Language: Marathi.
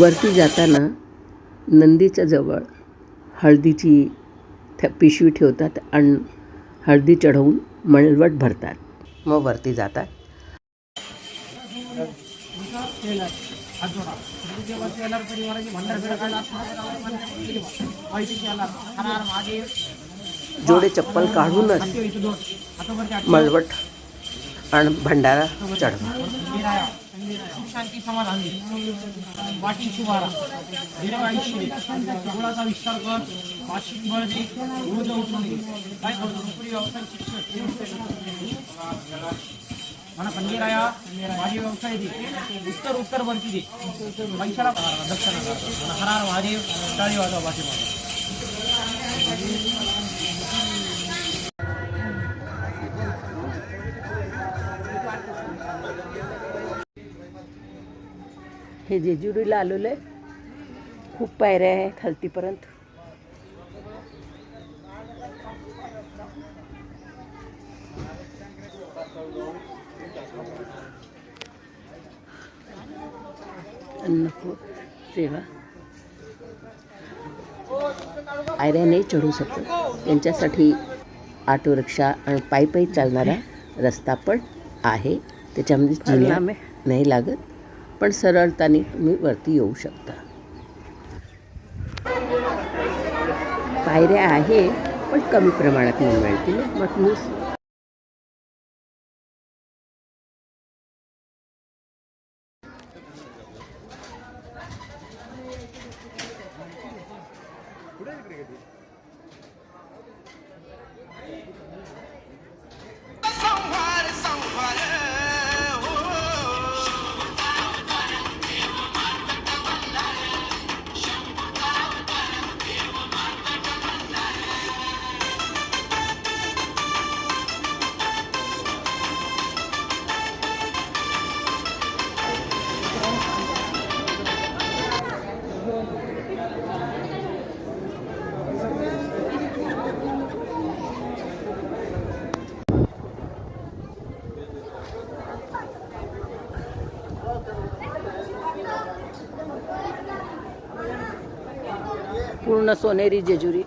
वरती जाताना नंदीच्या जवळ हळदीची थ- पिशवी ठेवतात आणि हळदी चढवून मळवट भरतात. मग वरती जातात. जोडे चप्पल काढूनच मळवट आणि भंडारा चढवा. शांती समाधान वाटी शुभारा विस्तार कर बळ दे उठून दे काय करतो नोकरी व्यवसाय शिक्षण मला कंदीराया माझे व्यवसाय दे उत्तर उत्तर वरती दे पैशाला दक्षिणा हरार महादेव टाळी वाजवा पाठीमागे हे जेजुरीला आलेलं आहे. खूप पायऱ्या आहेत खालतीपर्यंत. अन्नपूर सेवा. पायऱ्या नाही चढू शकत. त्यांच्यासाठी ऑटो रिक्षा आणि पायी पायी चालणारा रस्ता पण आहे. त्याच्यामध्ये नाही लागत. पण सरळताने तुम्ही वरती येऊ शकता. पायऱ्या आहे पण कमी प्रमाणात नाही मिळतील. मग तुम्ही પૂર્ણ સોનેરી જેજુરી.